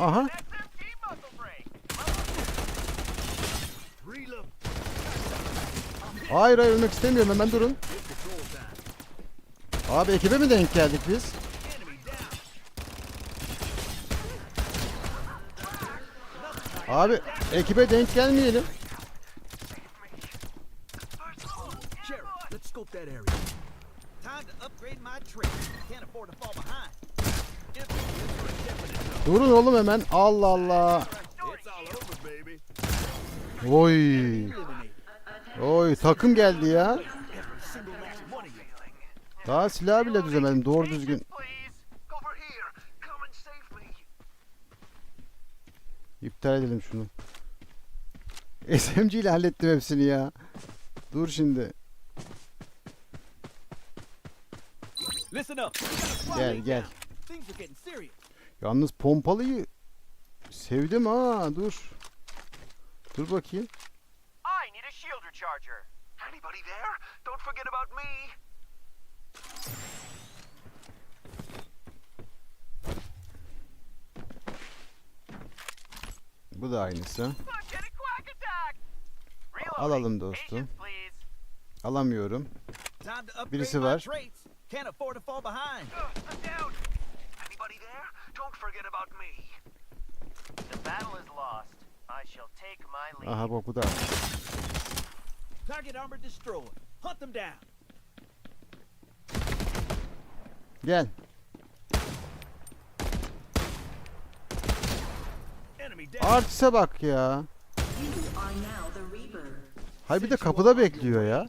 Aha. Hayır hayır ölmek istemiyorum hemen durun. Abi ekibe mi denk geldik biz? Abi ekibe denk gelmeyelim. Durun oğlum hemen. Allah Allah. Oy. Oy takım geldi ya. Daha silah bile düzemedim doğru düzgün. İptal edelim şunu. SMG ile hallettim hepsini ya. Dur şimdi. Gel gel. Yalnız pompalıyı sevdim ha dur. Dur bakayım. I need a shield recharger. Anybody there? Don't forget about me. Bu da aynısı. Alalım dostum. Alamıyorum. Birisi var. Aha bak bu da. Target armor destroyed. Hunt them down. Gel. Artise bak ya. Hay bir de kapıda bekliyor ya.